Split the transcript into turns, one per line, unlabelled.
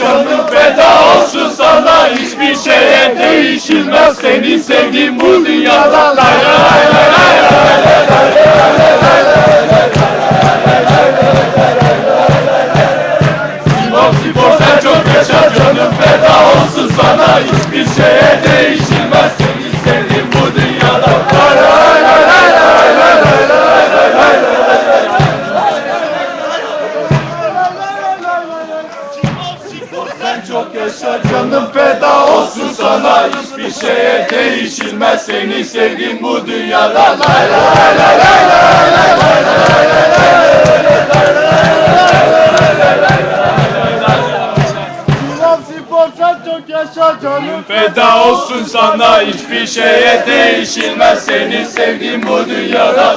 Canım feda olsun sana Hiçbir şeye değişilmez Seni sevdiğim bu dünyada Lay lay lay lay Sen çok yaşa canım feda olsun sana. Hiçbir şeye değişilmez. Seni sevdiğim bu dünyada. Lay lay lay lay lay lay lay lay lay yaşa canım. Feda olsun sana. Hiçbir şeye değişilmez. Seni sevdiğim bu dünyada